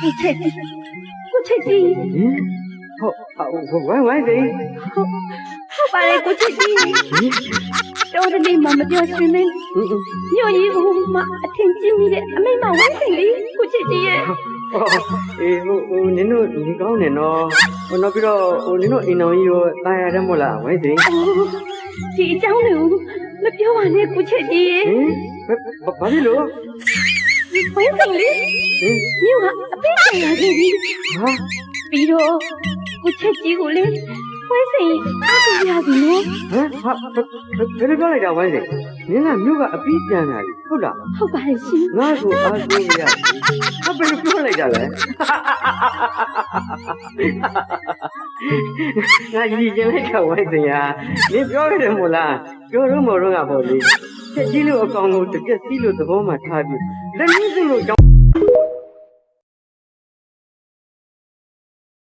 ကိုချက်ကြီးကိုချက်ကြီးဟင်ဟုတ်ဝိုင်းဝိုင်းသိဟုတ်ပါလေကိုချက်ကြီးဟင်တော်တနေ့မှမပြောရှင်မင်းဟင်ညို့ကြီးဘူးမအထင်ကြီးမိတဲ့အမိမဝိုင်းစိန်လေးကိုချက်ကြီးရဲ့အော်အေးဟိုဟိုနင်တို့ဒီကောင်းနေနော်ဟိုနောက်ပြီးတော့ဟိုနင်တို့အိမ်တော်ကြီးရောတာယာတယ်မို့လားဝိုင်းသိအိုးဒီအကြောင်းတွေကိုမပြောပါနဲ့ကိုချက်ကြီးရဲ့ဟင်ဘာဘာဖြစ်လို့ဝိုင်းစိန်လေး ဟင်ညို့ကအပိတ်ဆိုင်လာခဲ့ပြီဟာပြီးတော့ကိုချက်ကြီးကိုလေဝိုင်းစိန်အားကိုရပြီနော်ဟမ်ဟာဘယ်လိုပြောလိုက်တာဝိုင်းသိနင်ကမြို့ကအပြီးပြန်လာပြီဟုတ်လားဟုတ်ပါရဲ့ရှင်ငါ့ကိုအားကိုးရဟာဘယ်လိုပြောလိုက်တာလဲငါကြီးကျင်လိုက်တာဝိုင်းသိဟာနင်ပြောရတယ်မို့လားပြောတော့မတော့ကပေါ့လေချက်ကြီးလို့အကောင်ကိုတပြက်စီးလို့သဘောမှထားပြီးလက်နည်းစုလို့ကြောင်း